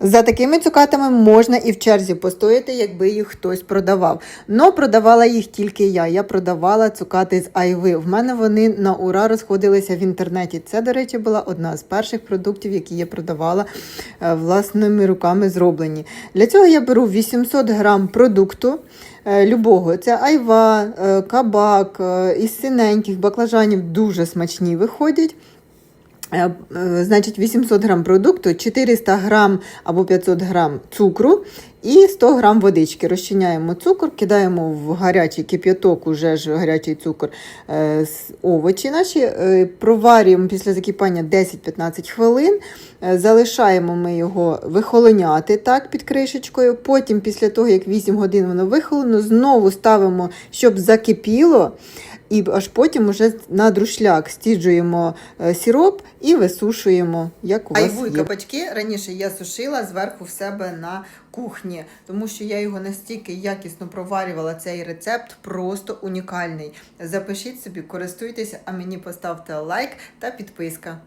За такими цукатами можна і в черзі постояти, якби їх хтось продавав. Но продавала їх тільки я. Я продавала цукати з айви. В мене вони на ура розходилися в інтернеті. Це, до речі, була одна з перших продуктів, які я продавала е, власними руками зроблені. Для цього я беру 800 грам продукту. е, Любого, це айва, е, кабак, із синеньких баклажанів дуже смачні виходять. Е, е, Значить, 800 грам продукту, 400 грам або 500 грам цукру і 100 грам водички. Розчиняємо цукор, кидаємо в гарячий кип'яток, уже ж гарячий цукор, е, овочі наші, проварюємо після закипання 10-15 хвилин, залишаємо ми його вихолоняти так, під кришечкою. Потім, після того, як 8 годин воно вихолоно, знову ставимо, щоб закипіло. І аж потім уже на друшляк стіджуємо е, сироп і висушуємо, як у вас Айву і кабачки раніше я сушила зверху в себе на кухні, тому що я його настільки якісно проварювала. Цей рецепт просто унікальний. Запишіть собі, користуйтеся, а мені поставте лайк та підписка.